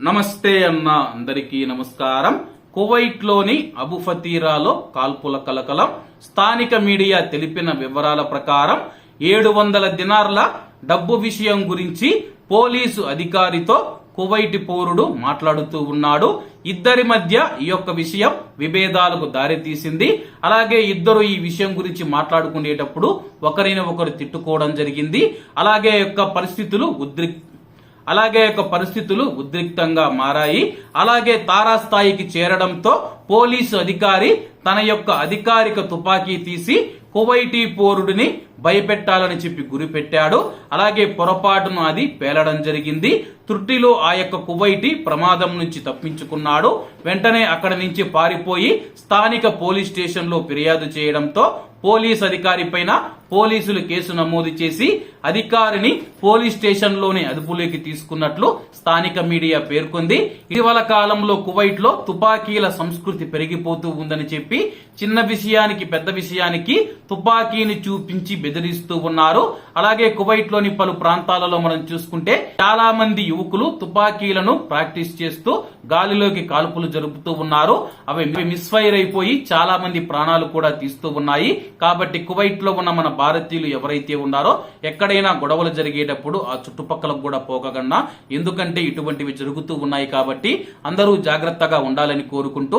నమస్తే అన్న అందరికీ నమస్కారం. కువైట్లోని అబుఫతీరాలో కాల్పుల కలకలం స్థానిక మీడియా తెలిపిన వివరాల ప్రకారం ఏడు వందల దినార్ల డబ్బు విషయం గురించి పోలీసు అధికారితో కువైటి పౌరుడు మాట్లాడుతూ ఉన్నాడు. ఇద్దరి మధ్య ఈ యొక్క విషయం విభేదాలకు దారితీసింది. అలాగే ఇద్దరు ఈ విషయం గురించి మాట్లాడుకునేటప్పుడు ఒకరిని ఒకరు తిట్టుకోవడం జరిగింది. అలాగే యొక్క పరిస్థితులు ఉద్రిక్ అలాగే యొక్క పరిస్థితులు ఉద్రిక్తంగా మారాయి. అలాగే తారాస్థాయికి చేరడంతో పోలీసు అధికారి తన యొక్క అధికారిక తుపాకీ తీసి కువైటీ పోరుడిని భయపెట్టాలని చెప్పి గురిపెట్టాడు. అలాగే పొరపాటును అది పేలడం జరిగింది. తృటిలో ఆ యొక్క కువైటీ ప్రమాదం నుంచి తప్పించుకున్నాడు. వెంటనే అక్కడ నుంచి పారిపోయి స్థానిక పోలీస్ స్టేషన్లో ఫిర్యాదు చేయడంతో పోలీస్ అధికారి పైన పోలీసులు కేసు నమోదు చేసి అధికారిని పోలీస్ స్టేషన్లోనే అదుపులోకి తీసుకున్నట్లు స్థానిక మీడియా పేర్కొంది. ఇటీవల కాలంలో కువైట్లో తుపాకీల సంస్కృతి పెరిగిపోతూ ఉందని చెప్పి చిన్న విషయానికి పెద్ద విషయానికి తుపాకీని చూపించి బెదిరిస్తూ ఉన్నారు. అలాగే కువైట్లోని పలు ప్రాంతాలలో మనం చూసుకుంటే చాలా మంది యువకులు తుపాకీలను ప్రాక్టీస్ చేస్తూ గాలిలోకి కాల్పులు జరుపుతూ ఉన్నారు. అవి మిస్ఫైర్ అయిపోయి చాలా మంది ప్రాణాలు కూడా తీస్తూ ఉన్నాయి. కాబట్టి కువైట్లో ఉన్న మన భారతీయులు ఎవరైతే ఉన్నారో ఎక్కడైనా గొడవలు జరిగేటప్పుడు ఆ చుట్టుపక్కలకు కూడా పోకకుండా ఎందుకంటే ఇటువంటివి జరుగుతూ ఉన్నాయి కాబట్టి అందరూ జాగ్రత్తగా ఉండాలని కోరుకుంటూ